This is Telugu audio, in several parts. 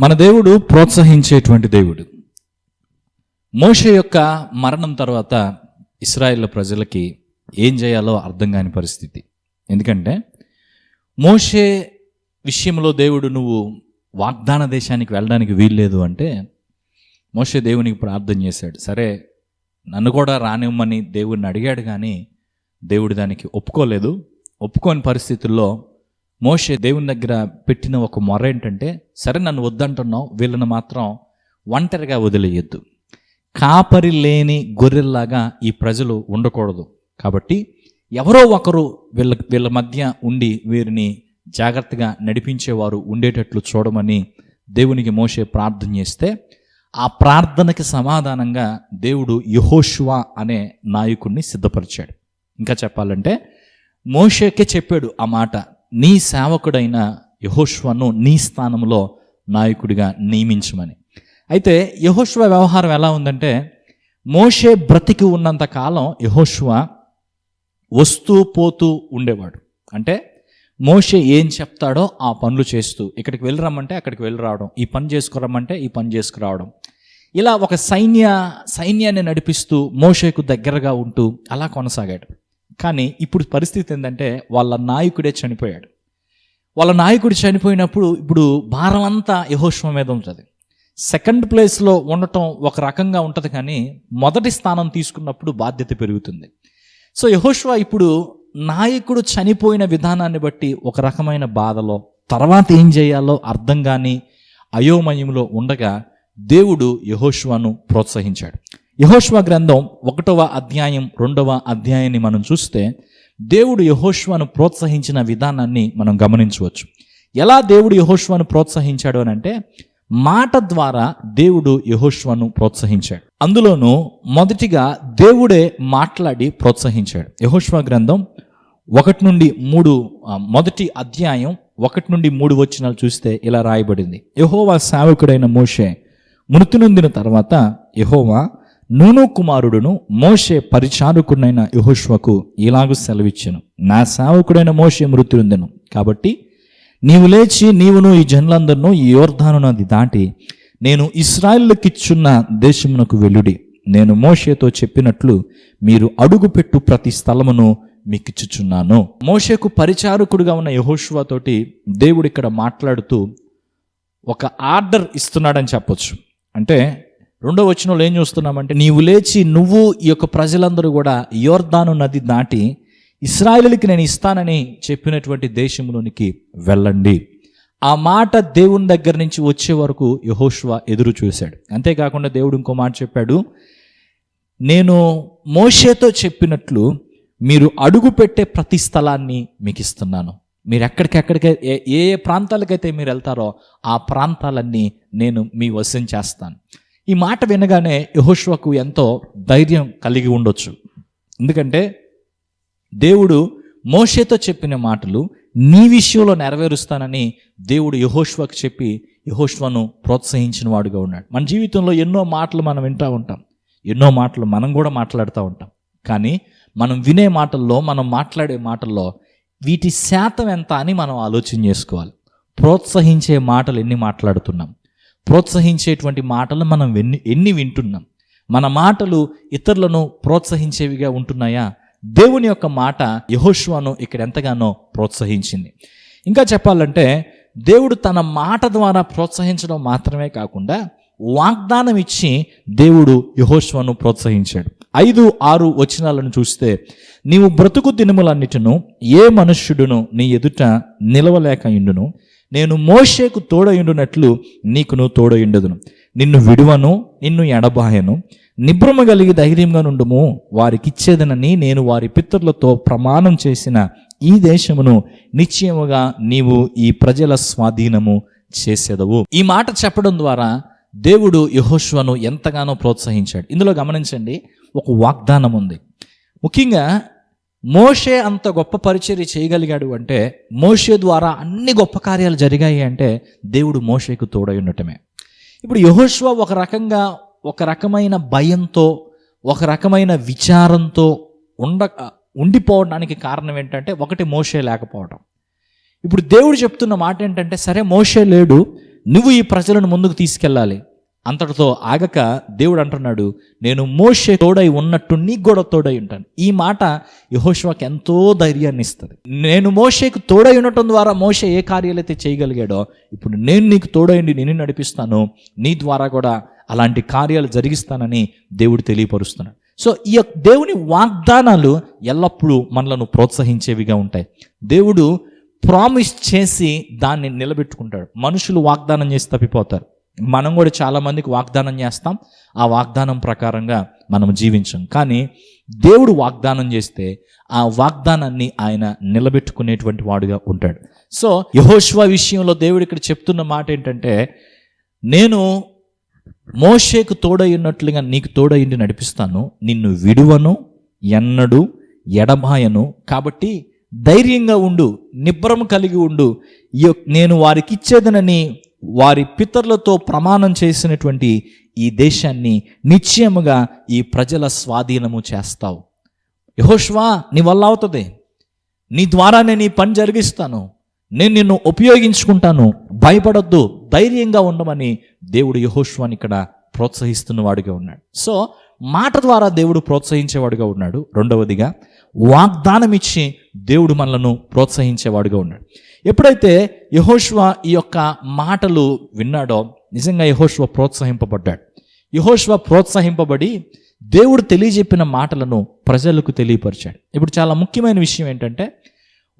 మన దేవుడు ప్రోత్సహించేటువంటి దేవుడు. మోష యొక్క మరణం తర్వాత ఇస్రాయిల్ ప్రజలకి ఏం చేయాలో అర్థం కాని పరిస్థితి. ఎందుకంటే మోషే విషయంలో దేవుడు నువ్వు వాగ్దాన దేశానికి వెళ్ళడానికి వీల్లేదు అంటే మోషే దేవునికి ప్రార్థన చేశాడు. సరే నన్ను కూడా రానివ్వమని దేవుడిని అడిగాడు కానీ దేవుడు దానికి ఒప్పుకోలేదు. ఒప్పుకోని పరిస్థితుల్లో మోషే దేవుని దగ్గర పెట్టిన ఒక మొర ఏంటంటే సరే నన్ను వద్దంటున్నావు వీళ్ళని మాత్రం ఒంటరిగా వదిలేయద్దు. కాపరి లేని గొర్రెల్లాగా ఈ ప్రజలు ఉండకూడదు. కాబట్టి ఎవరో ఒకరు వీళ్ళ వీళ్ళ మధ్య ఉండి వీరిని జాగ్రత్తగా నడిపించేవారు ఉండేటట్లు చూడమని దేవునికి మోషే ప్రార్థన చేస్తే ఆ ప్రార్థనకి సమాధానంగా దేవుడు యహోష్వా అనే నాయకుడిని సిద్ధపరిచాడు. ఇంకా చెప్పాలంటే మోషేకే చెప్పాడు ఆ మాట. నీ సేవకుడైన యహోష్వను నీ స్థానంలో నాయకుడిగా నియమించమని. అయితే యహోష్వ వ్యవహారం ఎలా ఉందంటే మోషే బ్రతికి ఉన్నంత కాలం యహోష్వ వస్తూ పోతూ ఉండేవాడు. అంటే మోషే ఏం చెప్తాడో ఆ పనులు చేస్తూ ఇక్కడికి వెళ్ళి రమ్మంటే అక్కడికి వెళ్ళి రావడం ఈ పని చేసుకురమ్మంటే ఈ పని చేసుకురావడం. ఇలా ఒక సైన్య సైన్యాన్ని నడిపిస్తూ మోషేకు దగ్గరగా ఉంటూ అలా కొనసాగాడు. కానీ ఇప్పుడు పరిస్థితి ఏంటంటే వాళ్ళ నాయకుడే చనిపోయాడు. వాళ్ళ నాయకుడు చనిపోయినప్పుడు ఇప్పుడు భారం అంతా యహోష్మ మీద ఉంటుంది. సెకండ్ ప్లేస్లో ఉండటం ఒక రకంగా ఉంటుంది కానీ మొదటి స్థానం తీసుకున్నప్పుడు బాధ్యత పెరుగుతుంది. సో యహోష్వా ఇప్పుడు నాయకుడు చనిపోయిన విధానాన్ని బట్టి ఒక రకమైన బాధలో తర్వాత ఏం చేయాలో అర్థం కానీ అయోమయంలో ఉండగా దేవుడు యహోష్వాను ప్రోత్సహించాడు. యహోష్వ గ్రంథం ఒకటవ అధ్యాయం రెండవ అధ్యాయాన్ని మనం చూస్తే దేవుడు యహోష్వను ప్రోత్సహించిన విధానాన్ని మనం గమనించవచ్చు. ఎలా దేవుడు యహోష్వను ప్రోత్సహించాడు అని అంటే మాట ద్వారా దేవుడు యహోష్వను ప్రోత్సహించాడు. అందులోనూ మొదటిగా దేవుడే మాట్లాడి ప్రోత్సహించాడు. యహోష్వ గ్రంథం ఒకటి నుండి మూడు మొదటి అధ్యాయం ఒకటి నుండి మూడు వచనాలు చూస్తే ఇలా రాయబడింది. యహోవా సేవకుడైన మోషే మృతి నొందిన తర్వాత యహోవా నూను కుమారుడును మోషే పరిచారకుడైన యహోష్వకు ఇలాగూ సెలవిచ్చాను. నా సేవకుడైన మోషే మృతి కాబట్టి నీవు లేచి నీవును ఈ జనులందరినూ ఈ యోర్ధాను నది దాటి నేను ఇస్రాయిల్లకిచ్చున్న దేశమునకు వెలుడి నేను మోషేతో చెప్పినట్లు మీరు అడుగుపెట్టు ప్రతి స్థలమును మీకు ఇచ్చుచున్నాను మోషేకు పరిచారకుడుగా ఉన్న యహోషువా తోటి దేవుడు ఇక్కడ మాట్లాడుతూ ఒక ఆర్డర్ ఇస్తున్నాడని చెప్పొచ్చు. అంటే రెండో వచనంలో ఏం చూస్తున్నామంటే నీవు లేచి నువ్వు ఈ యొక్క ప్రజలందరూ కూడా యోర్ధాను నది దాటి ఇస్రాయేలుకి నేను ఇస్తానని చెప్పినటువంటి దేశంలోనికి వెళ్ళండి. ఆ మాట దేవుని దగ్గర నుంచి వచ్చే వరకు యహోష్వ ఎదురు చూశాడు. అంతేకాకుండా దేవుడు ఇంకో మాట చెప్పాడు నేను మోషేతో చెప్పినట్లు మీరు అడుగు పెట్టే ప్రతి స్థలాన్ని మీకు ఇస్తున్నాను. మీరు ఎక్కడికెక్కడికి ఏ ఏ ఏ ప్రాంతాలకైతే మీరు వెళ్తారో ఆ ప్రాంతాలన్నీ నేను మీ వశం చేస్తాను. ఈ మాట వినగానే యహోష్వకు ఎంతో ధైర్యం కలిగి ఉండొచ్చు. ఎందుకంటే దేవుడు మోషేతో చెప్పిన మాటలు నీ విషయంలో నెరవేరుస్తానని దేవుడు యహోష్వకు చెప్పి యహోష్వను ప్రోత్సహించిన వాడుగా ఉన్నాడు. మన జీవితంలో ఎన్నో మాటలు మనం వింటూ ఉంటాం. ఎన్నో మాటలు మనం కూడా మాట్లాడుతూ ఉంటాం. కానీ మనం వినే మాటల్లో మనం మాట్లాడే మాటల్లో వీటి శాతం ఎంత అని మనం ఆలోచన చేసుకోవాలి. ప్రోత్సహించే మాటలు ఎన్ని మాట్లాడుతున్నాం? ప్రోత్సహించేటువంటి మాటలు మనం ఎన్ని ఎన్ని వింటున్నాం? మన మాటలు ఇతరులను ప్రోత్సహించేవిగా ఉంటున్నాయా? దేవుని యొక్క మాట యహోష్వాను ఇక్కడ ఎంతగానో ప్రోత్సహించింది. ఇంకా చెప్పాలంటే దేవుడు తన మాట ద్వారా ప్రోత్సహించడం మాత్రమే కాకుండా వాగ్దానం ఇచ్చి దేవుడు యహోష్వను ప్రోత్సహించాడు. ఐదు ఆరు వచనాలను చూస్తే నీవు బ్రతుకు దినములన్నిటిను ఏ మనుష్యుడును నీ ఎదుట నిలవలేక ఇండును నేను మోషేకు తోడయుండునట్లు నీకును తోడయుండదును. నిన్ను విడువను నిన్ను ఎడబాయను. నిబ్రమ కలిగి ధైర్యంగా నుండుము వారికిచ్చేదనని నేను వారి పితరులతో ప్రమాణం చేసిన ఈ దేశమును నిశ్చయముగా నీవు ఈ ప్రజల స్వాధీనము చేసేదవు. ఈ మాట చెప్పడం ద్వారా దేవుడు యహోష్వను ఎంతగానో ప్రోత్సహించాడు. ఇందులో గమనించండి ఒక వాగ్దానం ఉంది ముఖ్యంగా మోషే అంత గొప్ప పరిచర్య చేయగలిగాడు అంటే మోషే ద్వారా అన్ని గొప్ప కార్యాలు జరిగాయి అంటే దేవుడు మోషేకు తోడై ఉండటమే. ఇప్పుడు యహోష్వ ఒక రకంగా ఒక రకమైన భయంతో ఒక రకమైన విచారంతో ఉండ ఉండిపోవడానికి కారణం ఏంటంటే ఒకటి మోషే లేకపోవడం ఇప్పుడు దేవుడు చెప్తున్న మాట ఏంటంటే సరే మోషే లేడు నువ్వు ఈ ప్రజలను ముందుకు తీసుకెళ్ళాలి. అంతటితో ఆగక దేవుడు అంటున్నాడు నేను మోషే తోడై ఉన్నట్టు నీకు కూడా తోడై ఉంటాను. ఈ మాట యహోష్వాకి ఎంతో ధైర్యాన్ని ఇస్తుంది. నేను మోషేకు తోడై ఉండటం ద్వారా మోషే ఏ కార్యాలైతే చేయగలిగాడో ఇప్పుడు నేను నీకు తోడైండి నేను నడిపిస్తాను. నీ ద్వారా కూడా అలాంటి కార్యాలు జరిగిస్తానని దేవుడు తెలియపరుస్తున్నాడు. సో ఈ యొక్క దేవుని వాగ్దానాలు ఎల్లప్పుడూ మనలను ప్రోత్సహించేవిగా ఉంటాయి. దేవుడు ప్రామిస్ చేసి దాన్ని నిలబెట్టుకుంటాడు. మనుషులు వాగ్దానం చేసి తప్పిపోతారు. మనం కూడా చాలామందికి వాగ్దానం చేస్తాం. ఆ వాగ్దానం ప్రకారంగా మనం జీవించాం. కానీ దేవుడు వాగ్దానం చేస్తే ఆ వాగ్దానాన్ని ఆయన నిలబెట్టుకునేటువంటి వాడుగా ఉంటాడు. సో యహోష్వా విషయంలో దేవుడు ఇక్కడ చెప్తున్న మాట ఏంటంటే నేను మోషేకు తోడై ఉన్నట్లుగా నీకు తోడయ్యుండి నడిపిస్తాను. నిన్ను విడువను ఎన్నడు ఎడమాయను కాబట్టి ధైర్యంగా ఉండు నిబ్బరం కలిగి ఉండు. ఈ నేను వారికి ఇచ్చేదనని వారి పితరులతో ప్రమాణం చేసినటువంటి ఈ దేశాన్ని నిశ్చయముగా ఈ ప్రజల స్వాధీనము చేస్తావు. యహోష్వా నీ వల్ల అవుతుంది. నీ ద్వారా నేను ఈ పని జరిగిస్తాను. నేను నిన్ను ఉపయోగించుకుంటాను. భయపడొద్దు. ధైర్యంగా ఉండమని దేవుడు యహోష్వాని ఇక్కడ ప్రోత్సహిస్తున్నవాడుగా ఉన్నాడు. సో మాట ద్వారా దేవుడు ప్రోత్సహించేవాడుగా ఉన్నాడు. రెండవదిగా వాగ్దానం ఇచ్చి దేవుడు మనలను ప్రోత్సహించేవాడుగా ఉన్నాడు. ఎప్పుడైతే యహోష్వ ఈ యొక్క మాటలు విన్నాడో నిజంగా యహోష్వ ప్రోత్సహింపబడ్డాడు. యహోష్వ ప్రోత్సహింపబడి దేవుడు తెలియజెప్పిన మాటలను ప్రజలకు తెలియపరిచాడు. ఇప్పుడు చాలా ముఖ్యమైన విషయం ఏంటంటే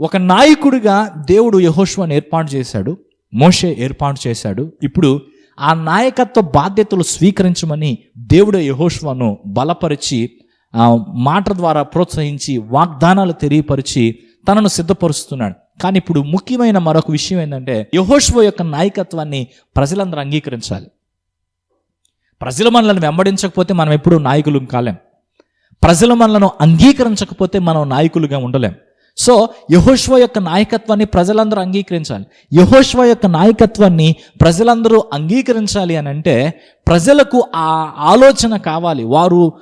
ఒక నాయకుడిగా దేవుడు యహోష్వాని ఏర్పాటు చేశాడు మోషే ఏర్పాటు చేశాడు. ఇప్పుడు ఆ నాయకత్వ బాధ్యతలు స్వీకరించమని దేవుడు యహోష్వాను బలపరిచి ఆ మాట ద్వారా ప్రోత్సహించి వాగ్దానాలు తెలియపరిచి తనను సిద్ధపరుస్తున్నాడు. కానీ ఇప్పుడు ముఖ్యమైన మరొక విషయం ఏంటంటే యహోష్వ యొక్క నాయకత్వాన్ని ప్రజలందరూ అంగీకరించాలి. ప్రజలు మనల్ని వెంబడించకపోతే మనం ఎప్పుడూ నాయకులు కాలేం. ప్రజలు మనలను అంగీకరించకపోతే మనం నాయకులుగా ఉండలేం. సో యహోష్వ యొక్క నాయకత్వాన్ని ప్రజలందరూ అంగీకరించాలి. యహోష్వ యొక్క నాయకత్వాన్ని ప్రజలందరూ అంగీకరించాలి అని అంటే ప్రజలకు ఆ ఆలోచన కావాలి. వారు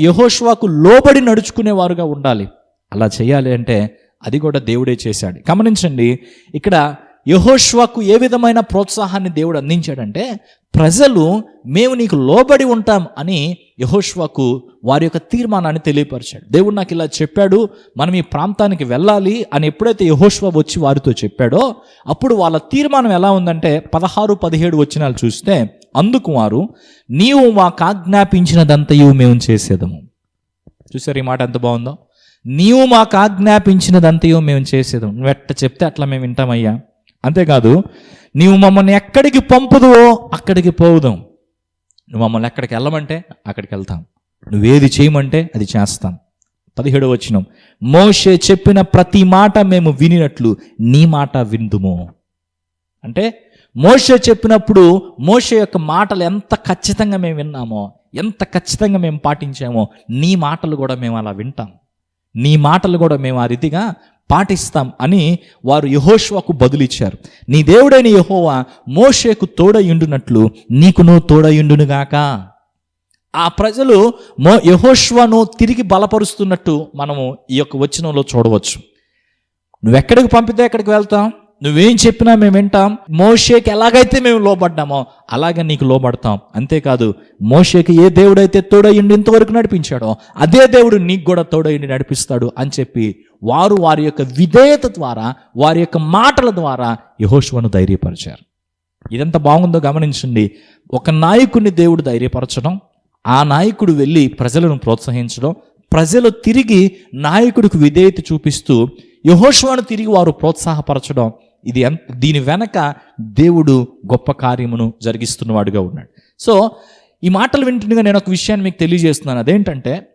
యహోష్వాకు లోబడి నడుచుకునేవారుగా ఉండాలి. అలా చేయాలి అంటే అది కూడా దేవుడే చేశాడు. గమనించండి ఇక్కడ యహోష్వాకు ఏ విధమైన ప్రోత్సాహాన్ని దేవుడు అందించాడంటే ప్రజలు మేము నీకు లోబడి ఉంటాం అని యహోష్వాకు వారి యొక్క తీర్మానాన్ని తెలియపరిచాడు. దేవుడు నాకు ఇలా చెప్పాడు మనం ఈ ప్రాంతానికి వెళ్ళాలి అని ఎప్పుడైతే యహోష్వ వచ్చి వారితో చెప్పాడో అప్పుడు వాళ్ళ తీర్మానం ఎలా ఉందంటే పదహారు పదిహేడు వచ్చినాలు చూస్తే అందుకు వారు నీవు మాకు ఆజ్ఞాపించినదంతయు మేము చేసేదము. చూసారు ఈ మాట ఎంత బాగుందో? నీవు మాకు ఆజ్ఞాపించినదంతయో మేము చేసేదాం నువ్వు ఎట్ట చెప్తే అట్లా మేము వింటామయ్యా. అంతేకాదు నీవు మమ్మల్ని ఎక్కడికి పంపుదువో అక్కడికి పోవుదాం. నువ్వు మమ్మల్ని ఎక్కడికి వెళ్ళమంటే అక్కడికి వెళ్తాం. నువ్వేది చేయమంటే అది చేస్తాం. పదిహేడు వచ్చినం మోషే చెప్పిన ప్రతి మాట మేము వినినట్లు నీ మాట విందుము. అంటే మోషే చెప్పినప్పుడు మోషే యొక్క మాటలు ఎంత ఖచ్చితంగా మేము విన్నామో ఎంత ఖచ్చితంగా మేము పాటించామో నీ మాటలు కూడా మేము అలా వింటాం. నీ మాటలు కూడా మేము ఆ రీతిగా పాటిస్తాం అని వారు యహోష్వాకు బదులిచ్చారు. నీ దేవుడైన యహోవా మోషేకు తోడయుండునట్లు నీకు నువ్వు తోడయుండునుగాక ఆ ప్రజలు మో యహోష్వను తిరిగి బలపరుస్తున్నట్టు మనము ఈ యొక్క వచనంలో చూడవచ్చు. నువ్వు ఎక్కడికి పంపితే ఎక్కడికి వెళ్తాం? నువ్వేం చెప్పినా మేము వింటాం. మోషేకి ఎలాగైతే మేము లోబడ్డామో అలాగే నీకు లోబడతాం. అంతేకాదు మోషేకి ఏ దేవుడైతే తోడయ్యండి ఇంతవరకు నడిపించాడో అదే దేవుడు నీకు కూడా తోడయ్యండి నడిపిస్తాడు అని చెప్పి వారు వారి యొక్క విధేయత ద్వారా వారి యొక్క మాటల ద్వారా యహోష్వను ధైర్యపరిచారు. ఇదంత బాగుందో గమనించండి. ఒక నాయకుడిని దేవుడు ధైర్యపరచడం ఆ నాయకుడు వెళ్ళి ప్రజలను ప్రోత్సహించడం ప్రజలు తిరిగి నాయకుడికి విధేయత చూపిస్తూ యహోష్వాను తిరిగి వారు ప్రోత్సాహపరచడం ఇది ఎంత దీని వెనక దేవుడు గొప్ప కార్యమును జరిగిస్తున్నవాడుగా ఉన్నాడు. సో ఈ మాటలు వింటుండగా నేను ఒక విషయాన్ని మీకు తెలియజేస్తున్నాను. అదేంటంటే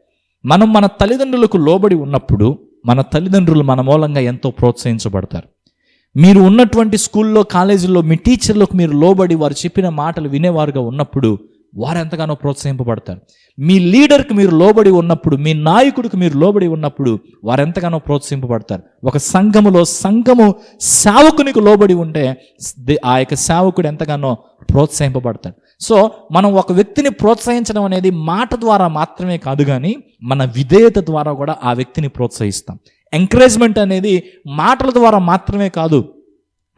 మనం మన తల్లిదండ్రులకు లోబడి ఉన్నప్పుడు మన తల్లిదండ్రులు మన మూలంగా ఎంతో ప్రోత్సహించబడతారు. మీరు ఉన్నటువంటి స్కూల్లో కాలేజీల్లో మీ టీచర్లకు మీరు లోబడి వారు చెప్పిన మాటలు వినేవారుగా ఉన్నప్పుడు వారు ఎంతగానో ప్రోత్సహింపబడతారు. మీ లీడర్కి మీరు లోబడి ఉన్నప్పుడు మీ నాయకుడికి మీరు లోబడి ఉన్నప్పుడు వారు ఎంతగానో ప్రోత్సహింపబడతారు. ఒక సంఘములో సంఘము సేవకునికి లోబడి ఉంటే ఆ యొక్క సేవకుడు ఎంతగానో ప్రోత్సహింపబడతాడు. సో మనం ఒక వ్యక్తిని ప్రోత్సహించడం అనేది మాట ద్వారా మాత్రమే కాదు కానీ మన విధేయత ద్వారా కూడా ఆ వ్యక్తిని ప్రోత్సహిస్తాం. ఎంకరేజ్మెంట్ అనేది మాటల ద్వారా మాత్రమే కాదు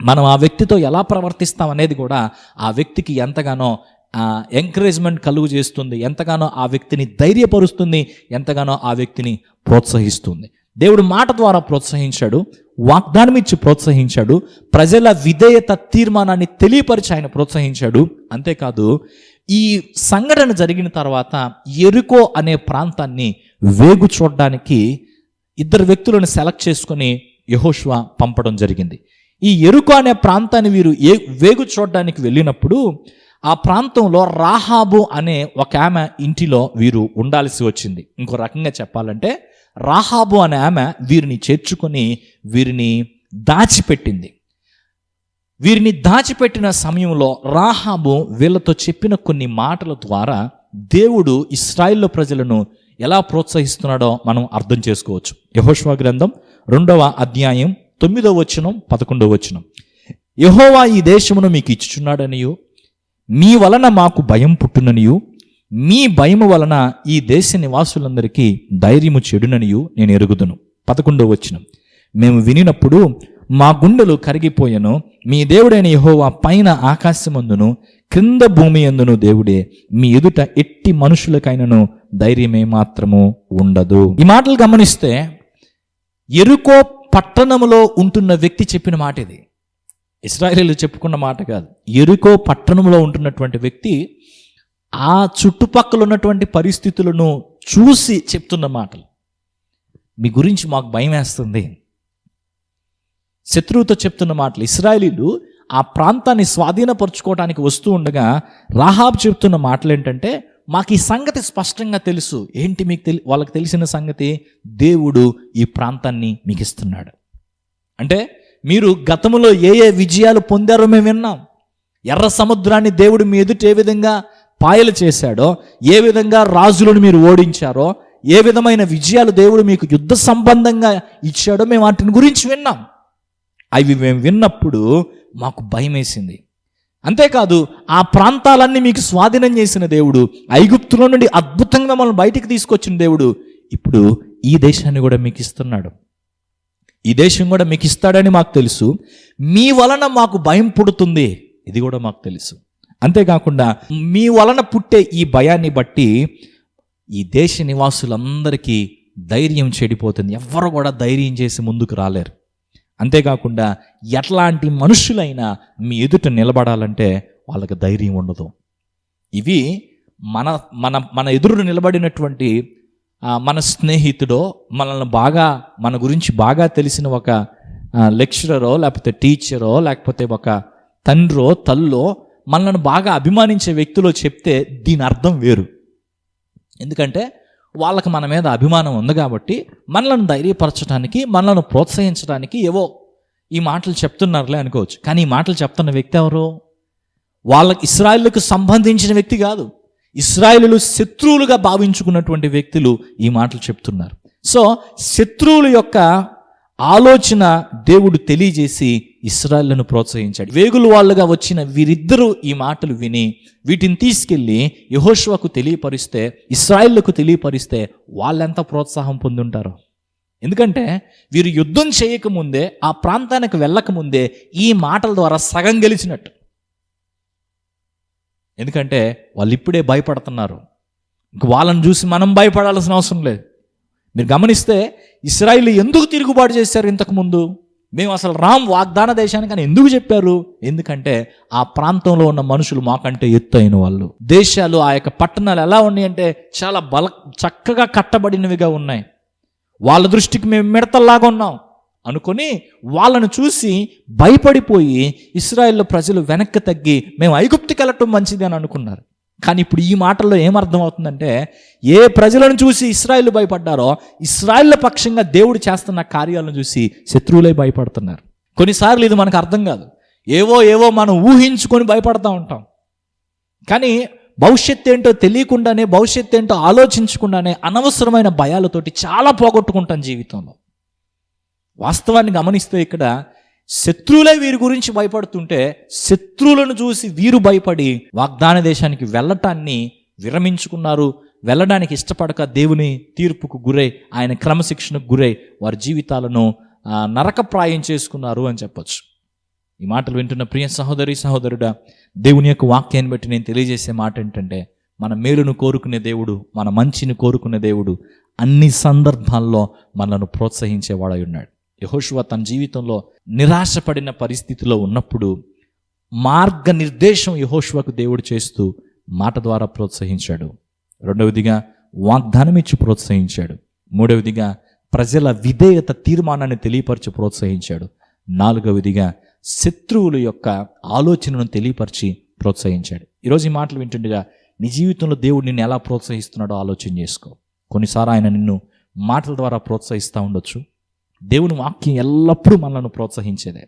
మనం ఆ వ్యక్తితో ఎలా ప్రవర్తిస్తాం అనేది కూడా ఆ వ్యక్తికి ఎంతగానో ఎంకరేజ్మెంట్ కలుగు చేస్తుంది ఎంతగానో ఆ వ్యక్తిని ధైర్యపరుస్తుంది ఎంతగానో ఆ వ్యక్తిని ప్రోత్సహిస్తుంది. దేవుడు మాట ద్వారా ప్రోత్సహించాడు వాగ్దానం ఇచ్చి ప్రోత్సహించాడు ప్రజల విధేయత తీర్మానాన్ని తెలియపరిచి ఆయన ప్రోత్సహించాడు. అంతేకాదు ఈ సంఘటన జరిగిన తర్వాత ఎరుకో అనే ప్రాంతాన్ని వేగు చూడడానికి ఇద్దరు వ్యక్తులను సెలెక్ట్ చేసుకుని యహోష్వా పంపడం జరిగింది. ఈ ఎరుకో అనే ప్రాంతాన్ని వీరు ఏ వేగు చూడడానికి వెళ్ళినప్పుడు ఆ ప్రాంతంలో రాహాబు అనే ఒక ఆమె ఇంటిలో వీరు ఉండాల్సి వచ్చింది. ఇంకో రకంగా చెప్పాలంటే రాహాబు అనే ఆమె వీరిని చేర్చుకొని వీరిని దాచిపెట్టింది. వీరిని దాచిపెట్టిన సమయంలో రాహాబు వీళ్ళతో చెప్పిన కొన్ని మాటల ద్వారా దేవుడు ఇస్రాయిల్ ప్రజలను ఎలా ప్రోత్సహిస్తున్నాడో మనం అర్థం చేసుకోవచ్చు. యహోష్వా గ్రంథం రెండవ అధ్యాయం తొమ్మిదవ వచనం పదకొండవ వచనం. యహోవా ఈ దేశమును మీకు ఇచ్చుచున్నాడనియు మీ వలన మాకు భయం పుట్టుననియు మీ భయము వలన ఈ దేశ నివాసులందరికీ ధైర్యము చెడుననియు నేను ఎరుగుదును. పదకొండవ వచ్చిన మేము వినినప్పుడు మా గుండెలు కరిగిపోయాను మీ దేవుడైన యహోవా పైన ఆకాశమందును క్రింద భూమి అందును దేవుడే మీ ఎదుట ఎట్టి మనుషులకైనను ధైర్యమే మాత్రము ఉండదు. ఈ మాటలు గమనిస్తే ఎరుకో పట్టణములో ఉంటున్న వ్యక్తి చెప్పిన మాట ఇది ఇస్రాయేలీలు చెప్పుకున్న మాట కాదు. ఎరుకో పట్టణంలో ఉంటున్నటువంటి వ్యక్తి ఆ చుట్టుపక్కల ఉన్నటువంటి పరిస్థితులను చూసి చెప్తున్న మాటలు. మీ గురించి మాకు భయం వేస్తుంది. శత్రువుతో చెప్తున్న మాటలు. ఇస్రాయేలీలు ఆ ప్రాంతాన్ని స్వాధీనపరుచుకోవడానికి వస్తూ ఉండగా రాహాబ్ చెప్తున్న మాటలు ఏంటంటే మాకు ఈ సంగతి స్పష్టంగా తెలుసు. ఏంటి మీకు తెలి వాళ్ళకి తెలిసిన సంగతి? దేవుడు ఈ ప్రాంతాన్ని మీకు ఇస్తున్నాడు. అంటే మీరు గతంలో ఏ ఏ విజయాలు పొందారో మేము విన్నాం. ఎర్ర సముద్రాన్ని దేవుడు మీ ఎదుట ఏ విధంగా పాయలు చేశాడో ఏ విధంగా రాజులను మీరు ఓడించారో ఏ విధమైన విజయాలు దేవుడు మీకు యుద్ధ సంబంధంగా ఇచ్చాడో మేము వాటిని గురించి విన్నాం. అవి మేము విన్నప్పుడు మాకు భయం వేసింది అంతేకాదు ఆ ప్రాంతాలన్నీ మీకు స్వాధీనం చేసిన దేవుడు ఐగుప్తులో నుండి అద్భుతంగా మనల్ని బయటికి తీసుకొచ్చిన దేవుడు ఇప్పుడు ఈ దేశాన్ని కూడా మీకు ఇస్తున్నాడు. ఈ దేశం కూడా మీకు ఇస్తాడని మాకు తెలుసు. మీ వలన మాకు భయం పుడుతుంది. ఇది కూడా మాకు తెలుసు. అంతేకాకుండా మీ వలన పుట్టే ఈ భయాన్ని బట్టి ఈ దేశ నివాసులందరికీ ధైర్యం చెడిపోతుంది. ఎవ్వరు కూడా ధైర్యం చేసి ముందుకు రాలేరు. అంతేకాకుండా ఎట్లాంటి మనుషులైనా మీ ఎదుట నిలబడాలంటే వాళ్ళకి ధైర్యం ఉండదు. ఇవి మన మన మన ఎదురు నిలబడినటువంటి మన స్నేహితుడో మనల్ని బాగా మన గురించి బాగా తెలిసిన ఒక లెక్చరరో లేకపోతే టీచరో లేకపోతే ఒక తండ్రో తల్లో మనల్ని బాగా అభిమానించే వ్యక్తిలో చెప్తే దీని అర్థం వేరు. ఎందుకంటే వాళ్ళకి మన మీద అభిమానం ఉంది కాబట్టి మనల్ని ధైర్యపరచడానికి మనల్ని ప్రోత్సహించడానికి ఏవో ఈ మాటలు చెప్తున్నారులే అనుకోవచ్చు. కానీ ఈ మాటలు చెప్తున్న వ్యక్తి ఎవరు? వాళ్ళకి ఇస్రాయిల్కు సంబంధించిన వ్యక్తి కాదు. ఇస్రాయిలు శత్రువులుగా భావించుకున్నటువంటి వ్యక్తులు ఈ మాటలు చెప్తున్నారు. సో శత్రువుల యొక్క ఆలోచన దేవుడు తెలియజేసి ఇస్రాయళ్ళను ప్రోత్సహించాడు. వేగులు వాళ్ళుగా వచ్చిన వీరిద్దరూ ఈ మాటలు విని వీటిని తీసుకెళ్ళి యహోష్వకు తెలియపరిస్తే ఇస్రాయిళ్ళకు తెలియపరిస్తే వాళ్ళెంత ప్రోత్సాహం పొందుంటారు? ఎందుకంటే వీరు యుద్ధం చేయకముందే ఆ ప్రాంతానికి వెళ్ళకముందే ఈ మాటల ద్వారా సగం గెలిచినట్టు. ఎందుకంటే వాళ్ళు ఇప్పుడే భయపడుతున్నారు. ఇంక వాళ్ళని చూసి మనం భయపడాల్సిన అవసరం లేదు. మీరు గమనిస్తే ఇస్రాయిల్ ఎందుకు తిరుగుబాటు చేశారు ఇంతకుముందు మేము అసలు రామ్ వాగ్దాన దేశానికి అని ఎందుకు చెప్పారు? ఎందుకంటే ఆ ప్రాంతంలో ఉన్న మనుషులు మాకంటే ఎత్తైన వాళ్ళు. దేశాలు ఆ యొక్క పట్టణాలు ఎలా ఉన్నాయంటే చాలా బల చక్కగా కట్టబడినవిగా ఉన్నాయి. వాళ్ళ దృష్టికి మేము మిడతల్లాగా ఉన్నాం. అనుకొని వాళ్ళను చూసి భయపడిపోయి ఇస్రాయెల్లో ప్రజలు వెనక్కి తగ్గి మేము ఐగుప్తికి వెళ్ళటం మంచిది అని అనుకున్నారు. కానీ ఇప్పుడు ఈ మాటల్లో ఏమర్థం అవుతుందంటే ఏ ప్రజలను చూసి ఇస్రాయిల్ భయపడ్డారో ఇస్రాయిల్ పక్షంగా దేవుడు చేస్తున్న కార్యాలను చూసి శత్రువులే భయపడుతున్నారు. కొన్నిసార్లు ఇది మనకు అర్థం కాదు. ఏవో ఏవో మనం ఊహించుకొని భయపడతా ఉంటాం. కానీ భవిష్యత్ ఏంటో తెలియకుండానే భవిష్యత్ ఏంటో ఆలోచించకుండానే అనవసరమైన భయాలతోటి చాలా పోగొట్టుకుంటాం జీవితంలో. వాస్తవాన్ని గమనిస్తే ఇక్కడ శత్రువులే వీరి గురించి భయపడుతుంటే శత్రువులను చూసి వీరు భయపడి వాగ్దాన దేశానికి వెళ్ళటాన్ని విరమించుకున్నారు. వెళ్ళడానికి ఇష్టపడక దేవుని తీర్పుకు గురై ఆయన క్రమశిక్షణకు గురై వారి జీవితాలను నరకప్రాయం చేసుకున్నారు అని చెప్పొచ్చు. ఈ మాటలు వింటున్న ప్రియ సహోదరి సహోదరుడా దేవుని యొక్క వాక్యాన్ని బట్టి నేను తెలియజేసే మాట ఏంటంటే మన మేలును కోరుకునే దేవుడు మన మంచిని కోరుకునే దేవుడు అన్ని సందర్భాల్లో మనల్ని ప్రోత్సహించేవాడై ఉన్నాడు. యహోశువ తన జీవితంలో నిరాశపడిన పరిస్థితిలో ఉన్నప్పుడు మార్గనిర్దేశం యహోశువకు దేవుడు చేస్తూ మాట ద్వారా ప్రోత్సహించాడు. రెండవదిగా వాగ్దానం ఇచ్చి ప్రోత్సహించాడు. మూడవదిగా ప్రజల విధేయత తీర్మానాన్ని తెలియపరిచి ప్రోత్సహించాడు. నాలుగవదిగా శత్రువుల యొక్క ఆలోచనను తెలియపరిచి ప్రోత్సహించాడు. ఈరోజు ఈ మాటలు వింటుండగా నీ జీవితంలో దేవుడు నిన్ను ఎలా ప్రోత్సహిస్తున్నాడో ఆలోచన చేసుకో. కొన్నిసార్లు ఆయన నిన్ను మాటల ద్వారా ప్రోత్సహిస్తూ ఉండొచ్చు. దేవుని వాక్యం ఎల్లప్పుడూ మనల్ని ప్రోత్సహించేదే.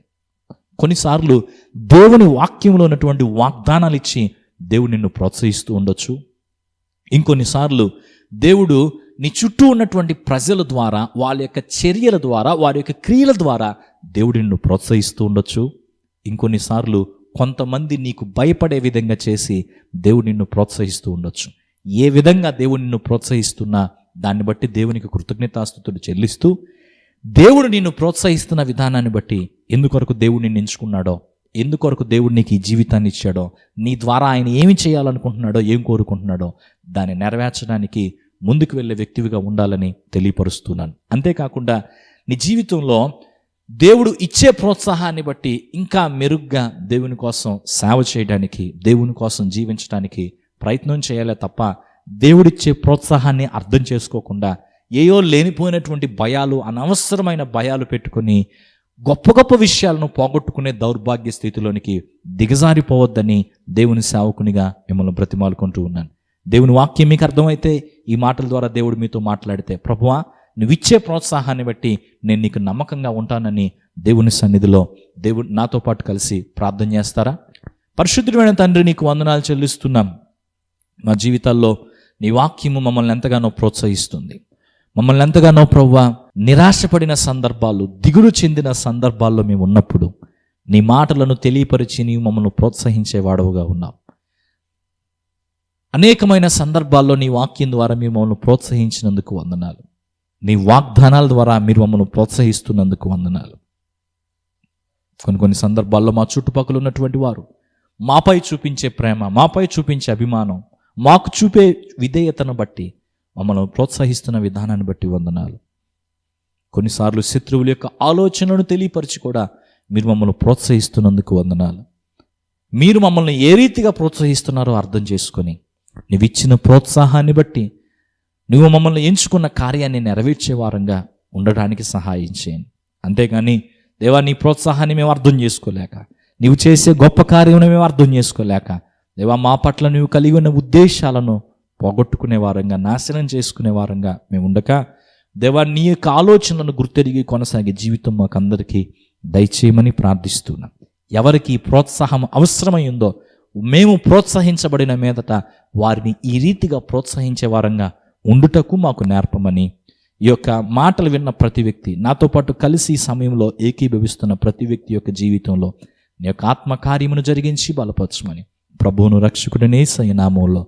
కొన్నిసార్లు దేవుని వాక్యంలో ఉన్నటువంటి వాగ్దానాలు ఇచ్చి దేవుడు నిన్ను ప్రోత్సహిస్తూ ఉండొచ్చు. ఇంకొన్నిసార్లు దేవుడు నీ చుట్టూ ఉన్నటువంటి ప్రజల ద్వారా వాళ్ళ యొక్క చర్యల ద్వారా వారి యొక్క క్రియల ద్వారా దేవుడు నిన్ను ప్రోత్సహిస్తూ ఉండొచ్చు. ఇంకొన్నిసార్లు కొంతమంది నీకు భయపడే విధంగా చేసి దేవుడు నిన్ను ప్రోత్సహిస్తూ ఉండొచ్చు. ఏ విధంగా దేవుడు నిన్ను ప్రోత్సహిస్తున్నా దాన్ని బట్టి దేవునికి కృతజ్ఞతాస్తుతుడు చెల్లిస్తూ దేవుడు నిన్ను ప్రోత్సహిస్తున్న విధానాన్ని బట్టి ఎందుకొరకు దేవుడు నిన్ను ఎంచుకున్నాడో ఎందుకొరకు దేవుడు నీకు ఈ జీవితాన్ని ఇచ్చాడో నీ ద్వారా ఆయన ఏమి చేయాలనుకుంటున్నాడో ఏం కోరుకుంటున్నాడో దాన్ని నెరవేర్చడానికి ముందుకు వెళ్ళే వ్యక్తివిగా ఉండాలని తెలియపరుస్తున్నాను. అంతేకాకుండా నీ జీవితంలో దేవుడు ఇచ్చే ప్రోత్సాహాన్ని బట్టి ఇంకా మెరుగ్గా దేవుని కోసం సేవ చేయడానికి దేవుని కోసం జీవించడానికి ప్రయత్నం చేయాలే తప్ప దేవుడిచ్చే ప్రోత్సాహాన్ని అర్థం చేసుకోకుండా ఏయో లేనిపోయినటువంటి భయాలు అనవసరమైన భయాలు పెట్టుకొని గొప్ప గొప్ప విషయాలను పోగొట్టుకునే దౌర్భాగ్య స్థితిలోనికి దిగజారిపోవద్దని దేవుని సేవకునిగా మిమ్మల్ని బ్రతిమాలుకుంటూ ఉన్నాను. దేవుని వాక్యం మీకు అర్థమైతే ఈ మాటల ద్వారా దేవుడు మీతో మాట్లాడితే ప్రభువా నువ్వు ఇచ్చే ప్రోత్సాహాన్ని బట్టి నేను నీకు నమ్మకంగా ఉంటానని దేవుని సన్నిధిలో దేవుడు నాతో పాటు కలిసి ప్రార్థన చేస్తారా? పరిశుద్ధుడైన తండ్రి నీకు వందనాలు చెల్లిస్తున్నాం. మా జీవితాల్లో నీ వాక్యము మమ్మల్ని ఎంతగానో ప్రోత్సహిస్తుంది. మమ్మల్ని ఎంతగానో ప్రవ్వా నిరాశపడిన సందర్భాలు దిగులు చెందిన సందర్భాల్లో మేము ఉన్నప్పుడు నీ మాటలను తెలియపరిచి నీవు మమ్మల్ని ప్రోత్సహించేవాడవుగా ఉన్నావు. అనేకమైన సందర్భాల్లో నీ వాక్యం ద్వారా మీరు మమ్మల్ని ప్రోత్సహించినందుకు వందనాలు. నీ వాగ్దానాల ద్వారా మీరు మమ్మల్ని ప్రోత్సహిస్తున్నందుకు వందనాలు. కొన్ని కొన్ని సందర్భాల్లో మా చుట్టుపక్కల ఉన్నటువంటి వారు మాపై చూపించే ప్రేమ మాపై చూపించే అభిమానం మాకు చూపే విధేయతను బట్టి మమ్మల్ని ప్రోత్సహిస్తున్న విధానాన్ని బట్టి వందనాలు. కొన్నిసార్లు శత్రువుల యొక్క ఆలోచనను తెలియపరిచి కూడా మీరు మమ్మల్ని ప్రోత్సహిస్తున్నందుకు వందనాలు. మీరు మమ్మల్ని ఏ రీతిగా ప్రోత్సహిస్తున్నారో అర్థం చేసుకొని నువ్వు ఇచ్చిన ప్రోత్సాహాన్ని బట్టి నువ్వు మమ్మల్ని ఎంచుకున్న కార్యాన్ని నెరవేర్చే వారంగా ఉండడానికి సహాయం చేయండి. అంతేగాని దేవా నీ ప్రోత్సాహాన్ని మేము అర్థం చేసుకోలేక నీవు చేసే గొప్ప కార్యం మేము అర్థం చేసుకోలేక దేవా మా పట్ల నువ్వు కలిగి ఉన్న ఉద్దేశాలను పోగొట్టుకునే వారంగా నాశనం చేసుకునే వారంగా మేము ఉండక దేవా నీ యొక్క ఆలోచనను గుర్తెరిగి కొనసాగే జీవితం మాకు అందరికీ దయచేయమని ప్రార్థిస్తున్నాం. ఎవరికి ప్రోత్సాహం అవసరమై ఉందో మేము ప్రోత్సహించబడిన మీదట వారిని ఈ రీతిగా ప్రోత్సహించే వారంగా ఉండుటకు మాకు నేర్పమని ఈ యొక్క మాటలు విన్న ప్రతి వ్యక్తి నాతో పాటు కలిసి ఈ సమయంలో ఏకీభవిస్తున్న ప్రతి వ్యక్తి యొక్క జీవితంలో నీ యొక్క ఆత్మకార్యమును జరిగించి బలపరచమని ప్రభువును రక్షకుడనే సయనామంలో